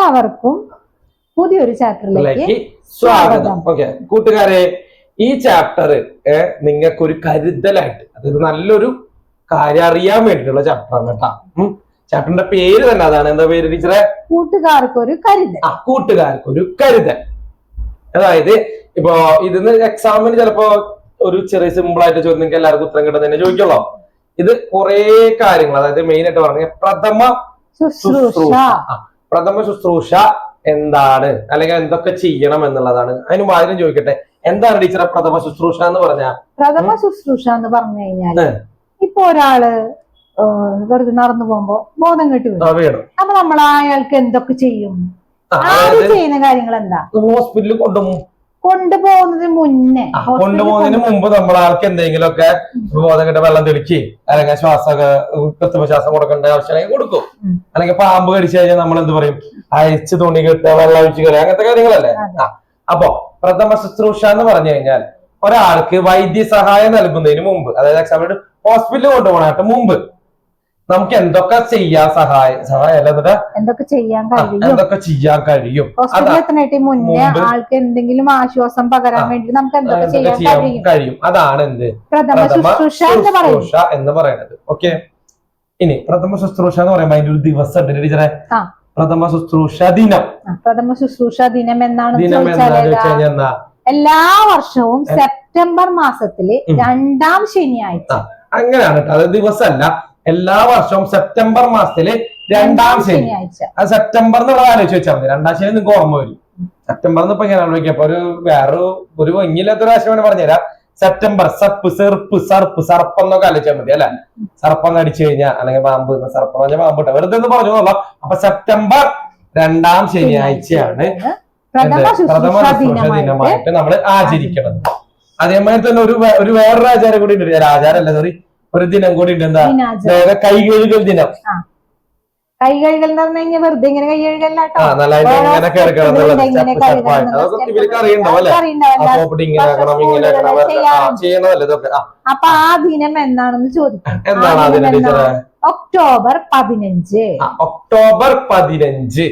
എല്ലാവർക്കും പുതിയൊരു ചാപ്റ്ററിലേക്ക് സ്വാഗതം. ഓക്കെ കൂട്ടുകാരെ ഈ ചാപ്റ്റർ നിങ്ങൾക്ക് ഒരു കരുതലായിട്ട് അതൊരു നല്ലൊരു കാര്യം അറിയാൻ വേണ്ടിയിട്ടുള്ള ചാപ്റ്ററാണ് കേട്ടാ. ചാപ്റ്ററിന്റെ പേര് തന്നെ അതാണ്. എന്താ പേര് ടീച്ചറെ? കൂട്ടുകാർക്ക് ഒരു കരുതൽ. ആ കൂട്ടുകാർക്ക് ഒരു കരുതൽ. അതായത് ഇപ്പോ ഇതിന്ന് എക്സാമിന് ചിലപ്പോ ഒരു ചെറിയ സിമ്പിൾ ആയിട്ട് ചോദ്യം നിങ്ങൾക്ക് എല്ലാവർക്കും ഉത്തരം കിട്ടുന്ന തന്നെ ചോദിക്കുള്ളൂ. ഇത് കുറെ കാര്യങ്ങൾ അതായത് മെയിൻ ആയിട്ട് പറഞ്ഞ പ്രഥമ ശുശ്രൂഷ. പ്രഥമ ശുശ്രൂഷ എന്താണ്? അല്ലെങ്കിൽ എന്തൊക്കെ ചെയ്യണം എന്നുള്ളതാണ്. അതിന് ആദ്യം ചോദിക്കട്ടെ. എന്താണ് ടീച്ചറെ പ്രഥമ ശുശ്രൂഷ എന്ന് പറഞ്ഞാൽ പ്രഥമ ശുശ്രൂഷ എന്ന് പറഞ്ഞു കഴിഞ്ഞാൽ ഏ. ഇപ്പൊ ഒരാൾ വെറുതെ നടന്നു പോകുമ്പോ ബോധം കെട്ടി വീഴും അപ്പൊ നമ്മൾ അയാൾക്ക് എന്തൊക്കെ ചെയ്യും? ചെയ്യുന്ന കാര്യങ്ങൾ എന്താ ഹോസ്പിറ്റലിൽ കൊണ്ടുപോകും. കൊണ്ടുപോകുന്നതിന് മുന്നേ. ആ, കൊണ്ടുപോകുന്നതിന് മുമ്പ് നമ്മൾ ആൾക്ക് എന്തെങ്കിലുമൊക്കെ ബോധം കിട്ട വെള്ളം തെളിച്ച് അല്ലെങ്കിൽ ശ്വാസം കൃത്രിമ ശ്വാസം കൊടുക്കേണ്ട ആവശ്യമാണെങ്കിൽ കൊടുക്കും. അല്ലെങ്കിൽ പാമ്പ് കടിച്ചു കഴിഞ്ഞാൽ നമ്മൾ എന്ത് പറയും? അയച്ച് തുണി കിട്ടുക വെള്ളം ഒഴിച്ച് കളയുക അങ്ങനത്തെ കാര്യങ്ങളല്ലേ? അപ്പൊ പ്രഥമ ശുശ്രൂഷ എന്ന് പറഞ്ഞു കഴിഞ്ഞാൽ ഒരാൾക്ക് വൈദ്യ സഹായം നൽകുന്നതിന് മുമ്പ് അതായത് എക്സാമ്പിൾ ഹോസ്പിറ്റലിൽ കൊണ്ടുപോകണായിട്ട് മുമ്പ്. നമുക്ക് എന്തൊക്കെ ചെയ്യാൻ സഹായ സഹായ എന്തൊക്കെ ചെയ്യാൻ കഴിയും? എന്തൊക്കെ ചെയ്യാൻ കഴിയും? ഹോസ്പിറ്റലിൽ മുന്നേ ആൾക്ക് എന്തെങ്കിലും ആശ്വാസം പകരാൻ വേണ്ടി നമുക്ക് എന്തൊക്കെ ചെയ്യാൻ കഴിയും? അതാണ് എന്ത്? പ്രഥമ ശുശ്രൂഷ എന്ന് പറയുന്നത്. ഓക്കെ ഇനി പ്രഥമ ശുശ്രൂഷ എന്ന് പറയുമ്പോൾ അതിന്റെ ഒരു ദിവസം ഉണ്ട് ടീച്ചറെ. പ്രഥമ ശുശ്രൂഷ ദിനം. പ്രഥമ ശുശ്രൂഷ ദിനം എന്നാണ് ദിനം എന്താണെന്ന് വെച്ച് കഴിഞ്ഞാൽ എല്ലാ വർഷവും സെപ്റ്റംബർ മാസത്തിൽ. രണ്ടാം ശനിയാഴ്ച. അങ്ങനെയാണ് കേട്ടോ അത് ദിവസമല്ല. എല്ലാ വർഷവും സെപ്റ്റംബർ മാസത്തിൽ രണ്ടാം ശനി. ആ സെപ്റ്റംബർ എന്നുള്ള ആലോചിച്ച് വെച്ചാൽ മതി. രണ്ടാം ശനി നിങ്ങൾക്ക് ഓർമ്മ വരും. സെപ്റ്റംബർ എന്ന് ഇപ്പൊ ഇങ്ങനെ ആലോചിക്കാം. അപ്പൊ ഒരു വേറൊരു ഒരു ഭംഗിയില്ലാത്തൊരു ആശയം വേണ്ടി പറഞ്ഞുതരാം. സെപ്റ്റംബർ സപ്പ് സെർപ്പ് സർപ്പ് സർപ്പം എന്നൊക്കെ ആലോചിച്ചാൽ മതി അല്ലെ? സർപ്പം കടിച്ചു കഴിഞ്ഞാൽ അല്ലെങ്കിൽ പാമ്പ് സർപ്പം പറഞ്ഞ പാമ്പ് ഇട്ട. വെറുതെ എന്ന് പറഞ്ഞു നോക്കാം. അപ്പൊ സെപ്റ്റംബർ രണ്ടാം ശനിയാഴ്ചയാണ്. പ്രഥമ? ശുശ്രൂഷ ദിനമായിട്ട് നമ്മൾ ആചരിക്കണം അതേമാതിരി തന്നെ ഒരു ഒരു വേറൊരു ആചാരം കൂടി ഉണ്ട്. ആചാരം അല്ല സോറി ഒരു ദിനം കൂടി ഉണ്ട്. എന്താ? ലോക കൈകഴുകൽ ദിനം. കൈ കഴുകൽ എന്ന് പറഞ്ഞു കഴിഞ്ഞാൽ വെറുതെ ഇങ്ങനെ കൈ കഴുകലാട്ടോ അപ്പൊ ആ ദിനം എന്നാണെന്ന് ചോദിക്കും. ഒക്ടോബർ പതിനഞ്ച്. ഒക്ടോബർ പതിനഞ്ച്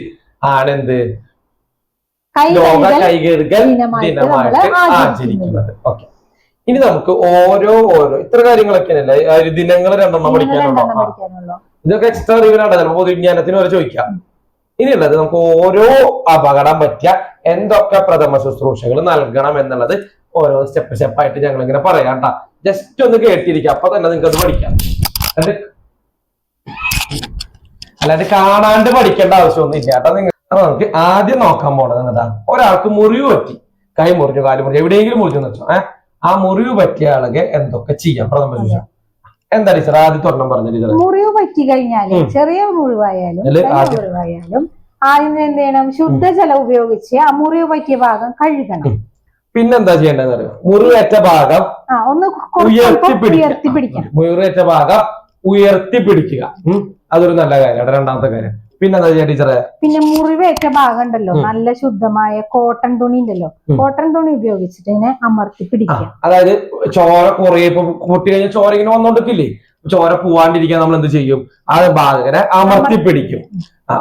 ആണെന്ത്? കൈ ലോക കഴുകൽ കൈകഴുകൽ ദിനമായിട്ട്. ആചരിക്കുന്നത്. ഓക്കെ. ഇനി നമുക്ക് ഓരോ ഓരോ ഇത്ര കാര്യങ്ങളൊക്കെയല്ലേ ദിനങ്ങൾ രണ്ടെണ്ണം പഠിക്കാനുണ്ടോ? ഇതൊക്കെ എക്സ്ട്രാ അറിവിനാണ് ചിലപ്പോൾ പൊതുവിജ്ഞാനത്തിന് വരെ ചോദിക്കാം. ഇനിയുള്ളത് നമുക്ക് ഓരോ അപകടം പറ്റിയ എന്തൊക്കെ പ്രഥമ ശുശ്രൂഷകൾ നൽകണം എന്നുള്ളത് ഓരോ സ്റ്റെപ്പ് സ്റ്റെപ്പായിട്ട് ഞങ്ങൾ ഇങ്ങനെ പറയാം കേട്ടാ. ജസ്റ്റ് ഒന്ന് കേട്ടിരിക്കാം. അപ്പൊ തന്നെ നിങ്ങൾക്ക് അത് പഠിക്കാം. അല്ലാണ്ട് കാണാണ്ട് പഠിക്കേണ്ട ആവശ്യമൊന്നും ഇല്ല കേട്ടോ നിങ്ങൾ നമുക്ക് ആദ്യം നോക്കാൻ പോണത് എന്നതാ ഒരാൾക്ക് മുറിവ് പറ്റി. കൈ മുറിഞ്ഞു കാൽ മുറിഞ്ഞു എവിടെയെങ്കിലും മുറിഞ്ഞു വെച്ചോ ഏഹ് ആ മുറിവ് പറ്റിയ ആളുകെ എന്തൊക്കെ ചെയ്യാം? പ്രഥമ ശുശ്രൂഷ എന്താ ടീച്ചർ? ആദ്യത്തെ ഒരെണ്ണം പറഞ്ഞ ടീച്ചർ മുറിവ് പറ്റി കഴിഞ്ഞാൽ ചെറിയ മുറിവായാലും വലിയ മുറിവായാലും ആദ്യം എന്ത് ചെയ്യണം? ശുദ്ധജലം ഉപയോഗിച്ച് ആ മുറിവ് പറ്റിയ ഭാഗം കഴുകണം. പിന്നെന്താ ചെയ്യേണ്ടതെന്ന് അറിയോ? മുറിവേറ്റ ഭാഗം ഒന്ന് ഉയർത്തി പിടിക്കുക ഉയർത്തി പിടിക്കണം മുറിവേറ്റ ഭാഗം ഉയർത്തി പിടിക്കുക അതൊരു നല്ല കാര്യമാണ്. രണ്ടാമത്തെ കാര്യം. ചെയ്യാ ടീച്ചറെ? പിന്നെ മുറിവേറ്റ ഭാഗം ഉണ്ടല്ലോ നല്ല ശുദ്ധമായ കോട്ടൺ തുണി ഉണ്ടല്ലോ കോട്ടൺ തുണി ഉപയോഗിച്ചിട്ട് ഇങ്ങനെ അമർത്തി പിടിക്കുക അതായത് ചോര കുറേ ഇപ്പൊ പൊട്ടി കഴിഞ്ഞാൽ ചോര ഇങ്ങനെ വന്നോണ്ടിരിക്കില്ലേ? ചോര പോവാണ്ടിരിക്കാൻ നമ്മൾ എന്ത് ചെയ്യും? ആ ഭാഗനെ അമർത്തി പിടിക്കും.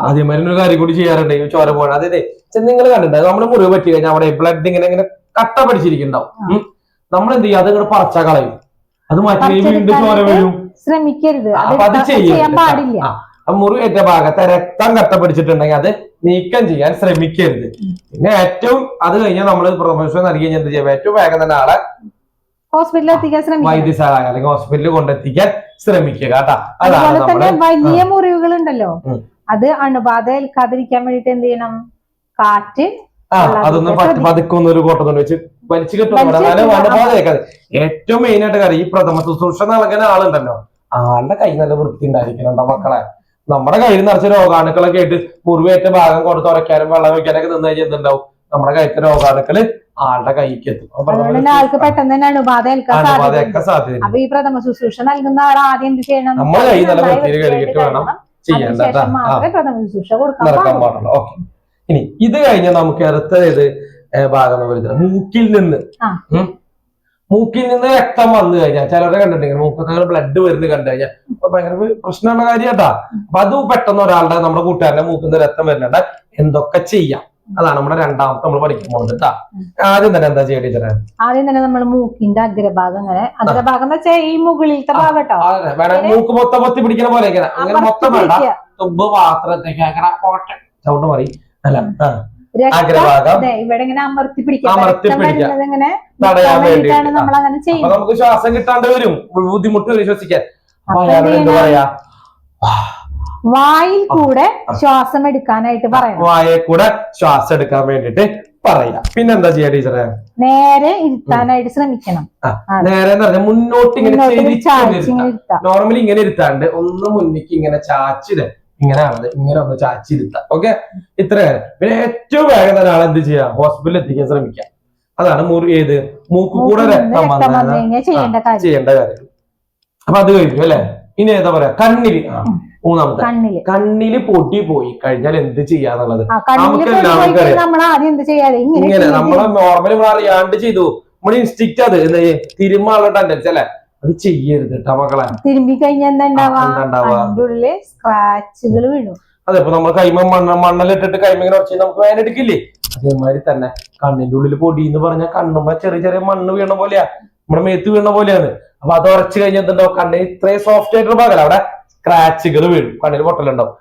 അതേമാതിരി ഒരു കാര്യം കൂടി ചെയ്യാറുണ്ട്. ഈ ചോര പോകണം അതെ നിങ്ങൾ കണ്ടിട്ടുണ്ടാവും നമ്മുടെ മുറിവ് പറ്റി കഴിഞ്ഞാൽ അവിടെ ബ്ലഡ് ഇങ്ങനെ ഇങ്ങനെ കട്ട പിടിച്ചിരിക്കുന്നുണ്ടാവും. നമ്മൾ എന്ത് ചെയ്യും? അത് ഇങ്ങനെ പറച്ച കളയും. അത് മാറ്റി വീണ്ടും ചോര വരും. ശ്രമിക്കരുത്. അത് ചെയ്യാൻ പാടില്ല. ആ, മുറിവേറ്റ ഭാഗത്തെ രക്തം കട്ട പിടിച്ചിട്ടുണ്ടെങ്കിൽ അത് നീക്കം ചെയ്യാൻ ശ്രമിക്കരുത്. പിന്നെ ഏറ്റവും അത് കഴിഞ്ഞാൽ നമ്മൾ പ്രൊമോഷൻ നൽകി കഴിഞ്ഞാൽ എന്ത് ചെയ്യാം? ഏറ്റവും വേഗം തന്നെ ആളെ ഹോസ്പിറ്റലിൽ എത്തിക്കാൻ വൈദ്യസഹായം അല്ലെങ്കിൽ ഹോസ്പിറ്റലിൽ കൊണ്ടെത്തിക്കാൻ ശ്രമിക്കുക കേട്ടാ. അതാണ് അതുപോലെ തന്നെ വലിയ മുറിവുകൾ ഉണ്ടല്ലോ അത് അണുബാധ ഏൽക്കാതിരിക്കാൻ വേണ്ടിട്ട് എന്ത് ചെയ്യണം? കാറ്റ് അതൊന്നും പതുക്കൊന്നും ഒരു കോട്ടൊന്നും വെച്ച് വലിച്ചു കിട്ടും. ഏറ്റവും മെയിൻ ആയിട്ട് കാര്യം ഈ പ്രഥമ ശുശ്രൂഷ നൽകുന്ന ആളുണ്ടല്ലോ. ആളുടെ കൈ നല്ല വൃത്തി ഉണ്ടായിരിക്കണം മക്കളെ. നമ്മുടെ കയ്യിൽ നിറച്ച രോഗാണുക്കളൊക്കെ ആയിട്ട് മുറിവേറ്റ ഭാഗം കൊടുത്ത് ഉറയ്ക്കാനും വെള്ളം വയ്ക്കാനൊക്കെ നിന്ന് കഴിഞ്ഞാൽ എന്തുണ്ടാവും? നമ്മുടെ കൈത്തെ രോഗാണുക്കൾ ആളുടെ കൈക്ക് എത്തും. ആൾക്ക് പെട്ടെന്ന് തന്നെ അണുബാധ ഏൽക്കാൻ സാധ്യത അപ്പൊ ഈ പ്രഥമ ശുശ്രൂഷ നൽകുന്ന ആൾ ആദ്യം എന്ത് ചെയ്യണം? നമ്മളെ കൈ നല്ല വൃത്തിയിൽ കഴുകിയിട്ട് വേണം പ്രഥമ ശുശ്രൂഷ കൊടുക്കാൻ പാടുള്ളൂ. ഓക്കെ. ഇനി ഇത് കഴിഞ്ഞ നമുക്ക് അടുത്ത ഭാഗം എന്ന് പറയുന്നത് മൂക്കിൽ നിന്ന്. മൂക്കിൽ നിന്ന് രക്തം വന്നു കഴിഞ്ഞാൽ ചിലരെ കണ്ടിട്ടുണ്ടെങ്കിൽ മൂക്കത്ത് ബ്ലഡ് വരുന്നത് കണ്ടു കഴിഞ്ഞാൽ ഭയങ്കര പ്രശ്നമുള്ള കാര്യം കേട്ടാ അപ്പൊ അത് പെട്ടെന്ന് ഒരാളുടെ നമ്മുടെ കൂട്ടുകാരന്റെ മൂക്കിൽ നിന്ന് രക്തം വരുന്നുണ്ട്. എന്തൊക്കെ ചെയ്യാം? അതാണ് നമ്മുടെ രണ്ടാമത്തെ നമ്മൾ പഠിക്കാൻ പോകുന്നത് കേട്ടാ ആദ്യം തന്നെ എന്താ ചെയ്യാ ടീച്ചറെ? ആദ്യം തന്നെ നമ്മൾ മൂക്കിന്റെ അഗ്രഭാഗം അങ്ങനെ അഗ്രഭാഗം എന്ന് വെച്ചാൽ ഈ മുകളിലത്തെ ഭാഗം കേട്ടോ. വേണം മൂക്ക് മൊത്തം പൊത്തി പിടിക്കണ പോലെ അങ്ങനെ മൊത്തം വേണ്ട. തുമ്പ് പാത്രത്തേക്ക് അങ്ങനെ പോട്ടെ. സൗണ്ട് മാറി. അല്ല അഗ്രഭാഗം ഇവിടെ ഇങ്ങനെ അമർത്തി പിടിക്കാം. അമർത്തി പിടിക്കാം. തടയാൻ വേണ്ടിയിട്ടാണ് നമ്മൾ അങ്ങനെ ചെയ്യുന്നത്. നമുക്ക് ശ്വാസം കിട്ടാണ്ട് വരും. ബുദ്ധിമുട്ട് വരും ശ്വസിക്കാൻ. അപ്പൊ അപ്പൊ അയാളോട് എന്ത് പറയാ? വായിൽ കൂടെ ശ്വാസം എടുക്കാനായിട്ട് പറയാം വായെ കൂടെ ശ്വാസം എടുക്കാൻ വേണ്ടിട്ട് പറയാം. പിന്നെന്താ ചെയ്യാ ടീച്ചറെ? നേരെ ഇരുത്താനായിട്ട് ശ്രമിക്കണം. നേരെ എന്ന് പറഞ്ഞാൽ മുന്നോട്ട് ഇങ്ങനെ നോർമലി ഇങ്ങനെ ഇരുത്താണ്ട് ഒന്ന് മുന്നിക്ക് ഇങ്ങനെ ചാച്ചിത് ഇങ്ങനെയാണത് ഇങ്ങനെ ഒന്ന് ചാച്ചിരുത്താം. ഓക്കെ ഇത്ര കാര്യം പിന്നെ ഏറ്റവും വേഗം തന്നെ ആൾ എന്ത് ചെയ്യാം? ഹോസ്പിറ്റലിൽ എത്തിക്കാൻ ശ്രമിക്കാം. അതാണ് മുറി ഏത്? മൂക്ക് കൂടെ മൂക്കിൽ നിന്ന് രക്തം വന്നാൽ ചെയ്യേണ്ട കാര്യം. അപ്പൊ അത് കഴിഞ്ഞു അല്ലെ? ഇനി ഏതാ പറയാ? കണ്ണിൽ. മൂന്നാമത്തെ. കണ്ണിൽ. പൊട്ടി പൊടി പോയി കഴിഞ്ഞാൽ എന്ത് ചെയ്യാന്നുള്ളത് നമുക്ക് എല്ലാവർക്കും. നമ്മൾ ഇങ്ങനെ നമ്മളെ നോർമലി നമ്മൾ അറിയാണ്ട് ചെയ്തു. നമ്മുടെ ഇൻസ്റ്റിക്റ്റ് അത് എന്താ തിരുമാനുള്ള ടെൻഡൻസി അല്ലെ? അത് ചെയ്യരുത് കേട്ടോ മക്കളെ. തിരുമ്പി കഴിഞ്ഞാൽ സ്ക്രാച്ചുകൾ വീഴും അതെ ഇപ്പൊ നമ്മൾ കൈമ മണ്ണ മണ്ണലിട്ടിട്ട് കൈമിങ്ങനെ ഉറച്ചു നമുക്ക് വേനെടുക്കില്ലേ അതേമാതിരി തന്നെ കണ്ണിന്റെ ഉള്ളിൽ പൊടി എന്ന് പറഞ്ഞാൽ കണ്ണുമ്പോ ചെറിയ ചെറിയ മണ്ണ് വീണ പോലെയാ. നമ്മുടെ മേത്ത് വീണ പോലെയാണ്. അപ്പൊ അത് ഉറച്ചു കഴിഞ്ഞാൽ എന്തുണ്ടാവും കണ്ണിന് ഇത്രയും സോഫ്റ്റ് ആയിട്ടുള്ള ഭാഗമല്ല അവിടെ? സ്ക്രാച്ചുകൾ വീഴും. കണ്ണിൽ പൊട്ടലുണ്ടാവും.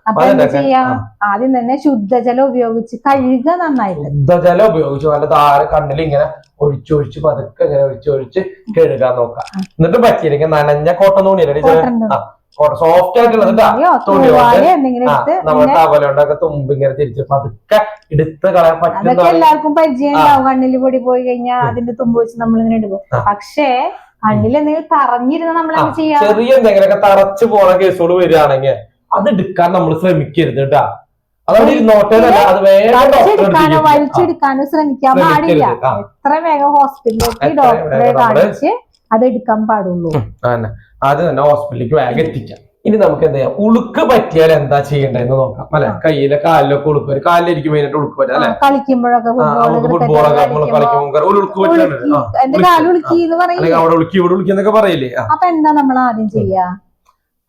ആദ്യം തന്നെ ശുദ്ധജലം ഉപയോഗിച്ച് കഴുകുക നന്നായിട്ട്. ശുദ്ധജലം ഉപയോഗിച്ച് നല്ല താഴെ കണ്ണിൽ ഇങ്ങനെ ഒഴിച്ചൊഴിച്ച് പതുക്കെ ഇങ്ങനെ ഒഴിച്ചൊഴിച്ച് കഴുകാൻ നോക്കാം എന്നിട്ട് പറ്റിയില്ലെങ്കിൽ നനഞ്ഞ കോട്ടൺ തുണിയല്ലേ. സോഫ്റ്റ് ആയിട്ടുള്ളത് തുണി കൊണ്ട് നമ്മുടെ ഇങ്ങനെ ടവലുണ്ടൊക്കെ തുമ്പ് ഇങ്ങനെ തിരിച്ച് പതുക്കെ എടുത്ത് കളയാൻ പറ്റുന്ന അതൊക്കെ എല്ലാവർക്കും പരിചയം കണ്ണിൽ പൊടി പോയി കഴിഞ്ഞാൽ അതിന്റെ തുമ്പ് വെച്ച് നമ്മൾ ഇങ്ങനെ എടുക്കും പക്ഷേ കണ്ണിൽ എന്തെങ്കിലും തറഞ്ഞിരുന്ന നമ്മൾ എന്ത് ചെയ്യാം? ചെറിയ എന്തെങ്കിലുമൊക്കെ തറച്ചു പോണ കേസുകൾ വരികയാണെങ്കിൽ അത് എടുക്കാൻ നമ്മൾ ശ്രമിക്കരുത് കേട്ടാ അതവിടെ ഇരുന്നോട്ടേന്നല്ല അത് വേറെ വലിച്ചെടുക്കാനോ ശ്രമിക്കാൻ പാടില്ല. എത്ര വേഗം ഹോസ്പിറ്റലിലേക്ക് ഡോക്ടറെ കാണിച്ച് അത് എടുക്കാൻ പാടുള്ളൂ. ആദ്യം തന്നെ ഹോസ്പിറ്റലിലേക്ക് വേഗം എത്തിക്കാം. ഇനി നമുക്ക് എന്താ ചെയ്യാം? ഉളുക്ക് പറ്റിയാൽ എന്താ ചെയ്യേണ്ടതെന്ന് നോക്കാം അല്ലെ? കയ്യിലെ കാലിലൊക്കെ ഉളുക്ക് വരും കാലിലിരിക്കും മെയിനായിട്ട് ഉളുക്ക് പറ്റും അല്ലെ? കളിക്കുമ്പോഴൊക്കെ ഫുട്ബോൾ ഫുട്ബോളൊക്കെ നമ്മൾ കളിക്കുമ്പോൾ ഒരു ഉളുക്ക് പറ്റുന്നുണ്ട് അവിടെ ഉളുക്കി ഇവിടെ ഉളുക്കി എന്നൊക്കെ പറയില്ലേ? അപ്പൊ എന്താ നമ്മൾ ആദ്യം ചെയ്യാ?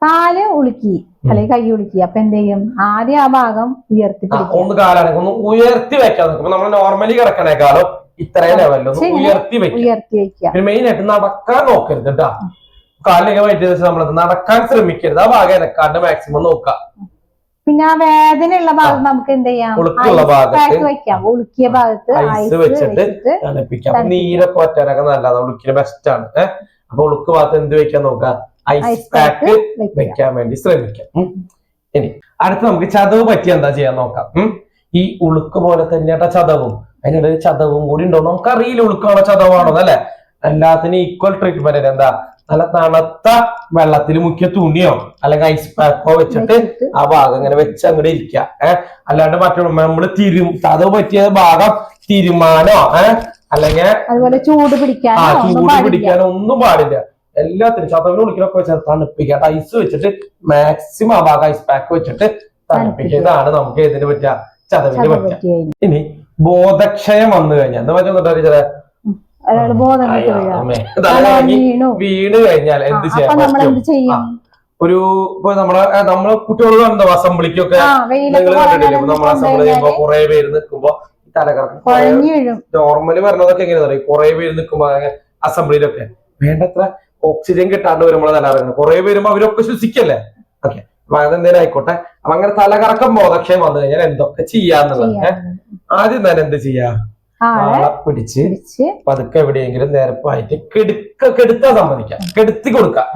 കാൽ ഉളുക്കി അല്ലെങ്കിൽ കൈ ഉളുക്കി. അപ്പൊ എന്ത് ചെയ്യും? ആദ്യം ആ ഭാഗം ഉയർത്തി ഒന്ന് കാലാണെങ്കിൽ ഒന്ന് ഉയർത്തി വെക്കാൻ നോക്കും. നമ്മൾ നോർമലി കിടക്കണേക്കാളും ഇത്രയും ലെവലിൽ ഉയർത്തി വെക്കുക. ഉയർത്തി വെക്കുക. പിന്നെ മെയിൻ ആയിട്ട് നടക്കാൻ നോക്കരുത് കേട്ടാ കാലിലേക്ക് വൈറ്റ് വെച്ച് നമ്മളത് നടക്കാൻ ശ്രമിക്കരുത്. ആ ഭാഗം എനക്കാണ്ട് മാക്സിമം നോക്കുക. പിന്നെ ആ വേദനയുള്ള ഭാഗം നമുക്ക് എന്ത് ചെയ്യാം? ഉളുക്കുള്ള ഭാഗത്ത് വെക്കാം. ഉളുക്കിയ ഭാഗത്ത് ഐസ് വെച്ചിട്ട് തണുപ്പിക്കാം. നീരൊക്കെ ഒറ്റനൊക്കെ നല്ലതാണ് ഉളുക്കിന് ബെസ്റ്റ് ആണ്. ഏഹ് അപ്പൊ ഉളുക്ക് ഭാഗത്ത് എന്ത് വെക്കാൻ നോക്കുക? ഐസ് പാക്ക് വെക്കാൻ വേണ്ടി ശ്രമിക്കാം. ഇനി അടുത്ത് നമുക്ക് ചതവ് പറ്റി എന്താ ചെയ്യാൻ നോക്കാം? ഈ ഉളുക്ക് പോലെ തന്നെയാട്ട ചതവും. അതിനിടയിൽ ചതവും കൂടി ഉണ്ടോ? നമുക്കറിയില്ല ഉളുക്കാണോ ചതവാണോ അല്ലെ? എല്ലാത്തിനും ഈക്വൽ ട്രീറ്റ്മെന്റ് എന്താ? നല്ല തണുത്ത വെള്ളത്തിൽ മുക്കിയ തുണിയോ അല്ലെങ്കിൽ ഐസ് പാക്കോ വെച്ചിട്ട് ആ ഭാഗം ഇങ്ങനെ വെച്ച് അങ്ങോട്ട് ഇരിക്കുക ഏഹ് അല്ലാണ്ട് മറ്റുള്ള നമ്മൾ തിരു അത് പറ്റിയ ഭാഗം തിരുമാനോ ഏഹ് അല്ലെങ്കിൽ അതുപോലെ ചൂട് പിടിക്കാൻ ചൂട് പിടിക്കാനോ ഒന്നും പാടില്ല. എല്ലാത്തിനും ചതവിന് കുളിക്കലൊക്കെ വെച്ചാൽ തണുപ്പിക്കുക. ഐസ് വെച്ചിട്ട് മാക്സിമം ആ ഭാഗം ഐസ് പാക്ക് വെച്ചിട്ട് തണുപ്പിക്കുക ഇതാണ് നമുക്ക് ഇതിന് പറ്റുക? ചതവിന് ചതവ് പറ്റുക. ഇനി ബോധക്ഷയം വന്നു കഴിഞ്ഞാൽ എന്താ പറ്റുന്ന ചില ഒരാൾ ബോധം വീണു. കഴിഞ്ഞാൽ എന്ത് ചെയ്യാം? ഒരു ഇപ്പൊ നമ്മളെ നമ്മളെ കുട്ടികൾ എന്താ അസംബ്ലിക്കൊക്കെ നമ്മൾ അസംബ്ലി ചെയ്യുമ്പോ കുറെ പേര് നിൽക്കുമ്പോ തലകറക്കം നോർമലി പറഞ്ഞതൊക്കെ എങ്ങനെയാ അറിയാം? കുറെ പേര് നിൽക്കുമ്പോ അസംബ്ലിയിലൊക്കെ വേണ്ടത്ര ഓക്സിജൻ കിട്ടാണ്ട് വരുമ്പോൾ തലകറങ്ങുന്നത് കുറെ വരുമ്പോ അവരൊക്കെ ശ്വസിക്കല്ലേ? ഓക്കെ അപ്പൊ അതെന്തേലും ആയിക്കോട്ടെ. അപ്പൊ അങ്ങനെ തലകറക്കം ബോധക്ഷയം വന്നു കഴിഞ്ഞാൽ എന്തൊക്കെ ചെയ്യാന്നുള്ളത് ആദ്യം തന്നെ എന്ത് ചെയ്യാ? ആളെ പിടിച്ച്. പതുക്കെ എവിടെയെങ്കിലും നേരപ്പായിട്ട് കെടുക്ക കെടുത്താ സമ്മതിക്കാം. കെടുത്തി കൊടുക്കാം.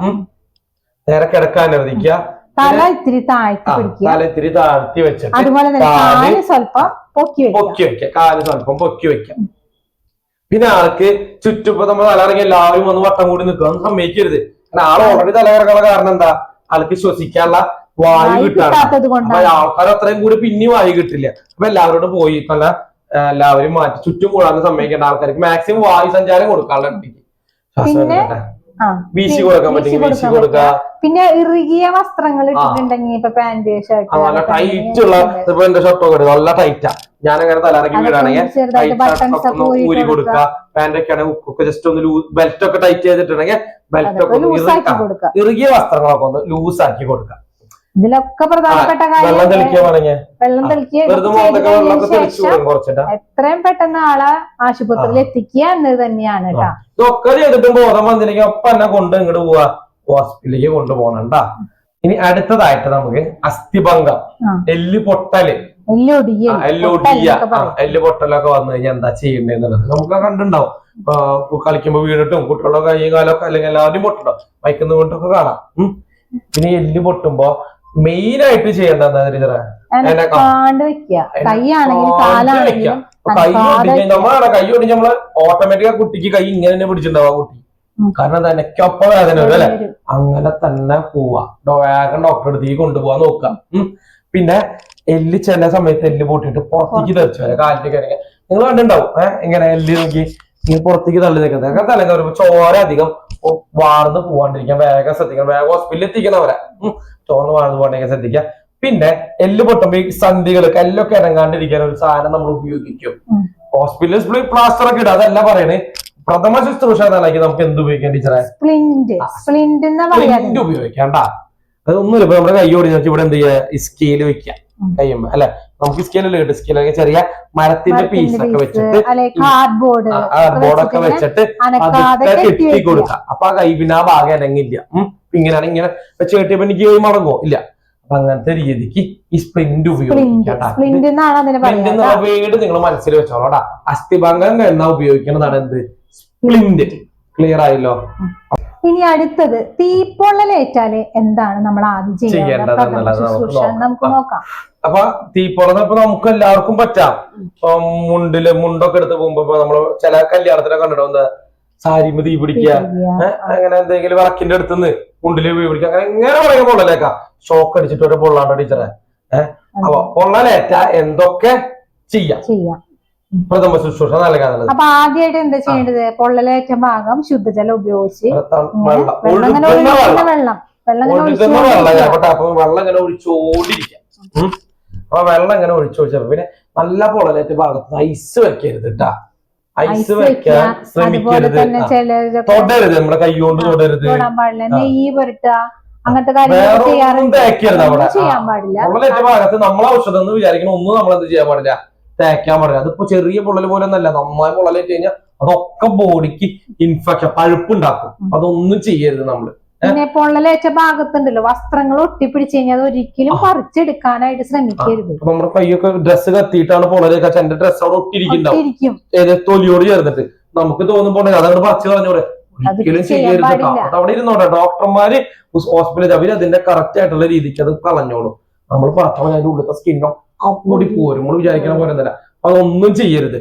നേരെ കിടക്കാൻ അനുവദിക്കുക. തല ഇത്തിരി താഴ്ത്തി പിടിക്കുക. തല ഇത്തിരി താഴ്ത്തി വെച്ചിട്ട് അതുപോലെ തന്നെ കാൽ സ്വല്പം പൊക്കി വെക്കുക. പൊക്കി വെക്കാം കാൽ സ്വല്പം പൊക്കി വെക്കാം പിന്നെ ആൾക്ക് ചുറ്റും ഇപ്പൊ നമ്മൾ തലയിറങ്ങി എല്ലാവരും വന്ന് വട്ടം കൂടി നിൽക്കുക. ഒന്നും സമ്മതിക്കരുത്. കാരണം ആൾ ഓൾറെഡി തലയിറങ്ങാനുള്ള കാരണം എന്താ? ആൾക്ക് ശ്വസിക്കാനുള്ള വായു കിട്ടാത്തത് കൊണ്ട് ആൾക്കാർ അത്രയും കൂടി പിന്നെ വായു കിട്ടില്ല. അപ്പൊ എല്ലാവരോടും പോയി നല്ല എല്ലാവരും മാറ്റി ചുറ്റും കൂടാൻ സമ്മതിക്കേണ്ട ആൾക്കാർക്ക് മാക്സിമം വായു സഞ്ചാരം കൊടുക്കാനുള്ള വീശി കൊടുക്കാൻ പറ്റുമെങ്കിൽ വീശി കൊടുക്കുക. പിന്നെ ഇറുകിയ വസ്ത്രങ്ങൾ ഇട്ടിട്ടുണ്ടെങ്കിൽ ഇപ്പൊ പാന്റ് ഷർട്ട് നല്ല ടൈറ്റ് ഉള്ള ഇപ്പൊ എന്റെ ഷർട്ടൊക്കെ ഇടും നല്ല ടൈറ്റാ ഞാൻ അങ്ങനെ തലറക്കി വീടാണെങ്കിൽ ഒക്കെ ഊരി കൊടുക്കുക. പാന്റ് ഒക്കെ ആണെങ്കിൽ ഉക്കൊക്കെ ജസ്റ്റ് ഒന്ന് ബെൽറ്റ് ഒക്കെ ടൈറ്റ് ചെയ്തിട്ടുണ്ടെങ്കിൽ ബെൽറ്റ് ഒക്കെ ഇറുകിയ വസ്ത്രങ്ങളൊക്കെ ഒന്ന് ലൂസ് ആക്കി കൊടുക്കുക. ഇതിലൊക്കെ പ്രധാനപ്പെട്ട കാര്യം വെള്ളം തെളിക്കുക എത്രയും പെട്ടെന്ന് ആളെ ആശുപത്രിയിൽ എത്തിക്കുക എന്നത് തന്നെയാണ് കേട്ടാ. ഇതൊക്കെ ചെയ്തിട്ടും ബോധം വന്നില്ലെങ്കിൽ ഒപ്പം എന്നെ കൊണ്ട് ഇങ്ങോട്ട് പോവാ. ഹോസ്പിറ്റലിലേക്ക് കൊണ്ടുപോകണണ്ട. ഇനി അടുത്തതായിട്ട് നമുക്ക് അസ്ഥിഭംഗം. എല്ല് പൊട്ടൽ. എല്ലൊടിയ എല്ലൊടിയ എല്ല് പൊട്ടലൊക്കെ വന്നു കഴിഞ്ഞാൽ എന്താ ചെയ്യേണ്ടതെന്നുള്ളത് നമുക്ക് കണ്ടുണ്ടാവും കളിക്കുമ്പോ വീണിട്ടും കുട്ടികളുടെ കൈ കാലൊക്കെ അല്ലെങ്കിൽ എല്ലാവരും പൊട്ടുണ്ടാവും. മയക്കുന്ന കൊണ്ടൊക്കെ കാണാം. പിന്നെ എല്ല് പൊട്ടുമ്പോ മെയിൻ ആയിട്ട് ചെയ്യേണ്ടത് എന്താ ടീച്ചറെ? അതിനെ കാ- കാണ്ട് വെക്കുക കൈയാണെങ്കിലും കാലാണെങ്കിലും കൈ ഒടിഞ്ഞ് നമ്മളാണ് കൈ ഒടിഞ്ഞ് നമ്മൾ ഓട്ടോമാറ്റിക് കുട്ടിക്ക് കൈ ഇങ്ങനെ തന്നെ പിടിച്ചിട്ടുണ്ടാവും കുട്ടി. കാരണം തനക്കൊപ്പം വേദന വരും അല്ലെ? അങ്ങനെ തന്നെ പോവാ. വേഗം ഡോക്ടറെ അടുത്തേക്ക് കൊണ്ടുപോകാൻ നോക്കാം. പിന്നെ എല്ല് ചില സമയത്ത് എല്ല് പൊട്ടിയിട്ട് പുറത്തേക്ക് തെറിച്ചു വരാം. കാലിലേക്ക് ഇറങ്ങി നിങ്ങൾ കണ്ടിണ്ടാവും ഏഹ് ഇങ്ങനെ എല്ല് നോക്കി? ഇങ്ങനെ പുറത്തേക്ക് തള്ളി നിൽക്കുന്നത്. അങ്ങനെ തലക്ക് വരുമ്പോ ചോര അധികം വാർന്ന് പോവാണ്ടിരിക്കാൻ വേഗം ശ്രദ്ധിക്കണം. വേഗം ഹോസ്പിറ്റലിൽ എത്തിക്കുന്നവരെ ഉം. ചോർന്ന് വാർന്ന് പോകാണ്ടിരിക്കാൻ ശ്രദ്ധിക്കുക. പിന്നെ എല്ല് പൊട്ടുമ്പോൾ ഈ സന്ധികൾ കല്ലൊക്കെ ഇറങ്ങാണ്ടിരിക്കാൻ ഒരു സാധനം നമ്മൾ ഉപയോഗിക്കും. ഹോസ്പിറ്റലിൽ പ്ലാസ്റ്റർ ഒക്കെ ഇടുക. അതല്ല പറയണേ. പ്രഥമ ശുശ്രൂഷ എന്നാണെങ്കിൽ നമുക്ക് എന്ത് ഉപയോഗിക്കാം ടീച്ചറെ? സ്പ്ലിന്റ് സ്പ്ലിന്റ് അതൊന്നുമില്ല. ഇപ്പൊ നമ്മുടെ കൈ ഓടി ഇവിടെ എന്ത് ചെയ്യാ? ഈ സ്കെയിൽ വെക്കാം. കയ്യുമ്പോ അല്ലെ? നമുക്ക് സ്കെയിലല്ലേ കിട്ടും സ്കെയിൽ ചെറിയ മരത്തിന്റെ പീസ് ഒക്കെ വെച്ചിട്ട് കാർഡ്ബോർഡ് ബോർഡൊക്കെ വെച്ചിട്ട് അതൊക്കെ കെട്ടി കൊടുക്കാം അപ്പൊ ആ കൈ പിന്നെ ആ ഭാഗം അനങ്ങില്ല. ഇങ്ങനെയാണ് ഇങ്ങനെ വെച്ച് കെട്ടിയപ്പോ എനിക്ക് മടങ്ങോ? ഇല്ല. അപ്പൊ അങ്ങനത്തെ രീതിക്ക് ഈ സ്പ്രിന്റ് ഉപയോഗിക്കാം വേർഡ് നിങ്ങൾ മനസ്സിൽ വെച്ചോളൂടാ അസ്ഥിഭംഗം എന്നാ ഉപയോഗിക്കുന്നതാണ് എന്ത്? സ്പ്ലിന്റ് ക്ലിയർ ആയല്ലോ? ഇനി അടുത്തത് തീപ്പൊള്ളലേറ്റാൽ എന്താണ് നമ്മൾ ആദ്യം ചെയ്യേണ്ട ചെയ്യേണ്ടത് നമുക്ക് നോക്കാം. അപ്പൊ തീപ്പൊളന്ന് ഇപ്പൊ നമുക്ക് എല്ലാവർക്കും പറ്റാം. ഇപ്പൊ മുണ്ടിൽ മുണ്ടൊക്കെ എടുത്ത് പോകുമ്പോ നമ്മൾ ചില കല്യാണത്തിനൊക്കെ കണ്ടിട്ടുണ്ടോ? സാരിമ തീ പിടിക്കുക. അങ്ങനെ എന്തെങ്കിലും വിറക്കിന്റെ അടുത്തുനിന്ന് മുണ്ടിൽ തീ പിടിക്കുക. അങ്ങനെ എങ്ങനെ പറയുക പൊള്ളലേക്കാ. ഷോക്ക് അടിച്ചിട്ട് ഒരു പൊള്ളാണ്ടോ ടീച്ചറെ. ഏഹ് അപ്പൊ പൊള്ളലേറ്റ. എന്തൊക്കെ ചെയ്യാം? ചെയ്യാം. പ്രഥമ ശുശ്രൂഷ നൽകാനുള്ളത് അപ്പൊ ആദ്യമായിട്ട് എന്താ ചെയ്യേണ്ടത്? പൊള്ളലേറ്റ ഭാഗം ശുദ്ധജലം ഉപയോഗിച്ച് വെള്ളം ഇങ്ങനെ ഒഴുകുന്ന വെള്ളം. വെള്ളം. ഇങ്ങനെ വെള്ളം. അപ്പൊ വെള്ളം ഇങ്ങനെ ഒഴിച്ചോണ്ടിരിക്കാം ഉം. അപ്പൊ വെള്ളം ഇങ്ങനെ ഒഴിച്ചൊഴിച്ചപ്പോ പിന്നെ നല്ല പൊള്ളലേറ്റ ഭാഗത്ത് ഐസ് വെക്കരുത് കേട്ടാ ഐസ് വെക്കാൻ ശ്രമിക്കരുത്. തൊടരുത്. നമ്മുടെ കൈ കൊണ്ട് തൊടരുത്. നെയ്യ് പുരട്ടുക. അങ്ങനത്തെ കാര്യങ്ങൾ ഒന്നും ചെയ്യാറുണ്ട് ചെയ്യാൻ പാടില്ല. പൊള്ളലേറ്റ ഭാഗത്ത് നമ്മളെ ഔഷധം എന്ന് വിചാരിക്കണം ഒന്നും നമ്മൾ എന്ത് ചെയ്യാൻ പാടില്ല. തേക്കാൻ പാടില്ല. അതിപ്പോ ചെറിയ പൊള്ളൽ പോലെ ഒന്നല്ല നന്നായി പൊള്ളലേറ്റ് കഴിഞ്ഞാൽ അതൊക്കെ ബോഡിക്ക് ഇൻഫെക്ഷൻ പഴുപ്പുണ്ടാക്കും. അതൊന്നും ചെയ്യരുത് നമ്മൾ. പിന്നെ പൊള്ളലേറ്റ ഭാഗത്തുണ്ടല്ലോ വസ്ത്രങ്ങൾ ഒട്ടിപ്പിടിച്ച് കഴിഞ്ഞാൽ അത് ഒരിക്കലും പറിച്ചെടുക്കാനായിട്ട് ശ്രമിക്കരുത്. നമ്മുടെ കൈയൊക്കെ ഡ്രസ്സ് കത്തിയിട്ടാണ് പൊള്ളലേക്ക എന്റെ ഡ്രസ്സ് അവിടെ ഒട്ടിരിക്കുന്നുണ്ടാവും. തൊലിയോട് ചേർന്നിട്ട്. നമുക്ക് തോന്നുമ്പോ അതങ്ങോട്ട് പറിച്ചു കളഞ്ഞൂടെ ഒരിക്കലും ചെയ്യരുത് കേട്ടോ. അത് അവിടെ ഇരുന്നോട്ടെ. ഡോക്ടർമാര് ഹോസ്പിറ്റലിൽ അവർ അതിന്റെ കറക്റ്റ് ആയിട്ടുള്ള രീതിക്ക് അത് കളഞ്ഞോളും. നമ്മൾ പറഞ്ഞു അതിന്റെ സ്കിന്നോ കൂടി പോരും. നമ്മൾ വിചാരിക്കണ പോലെ തന്നെ അതൊന്നും ചെയ്യരുത്.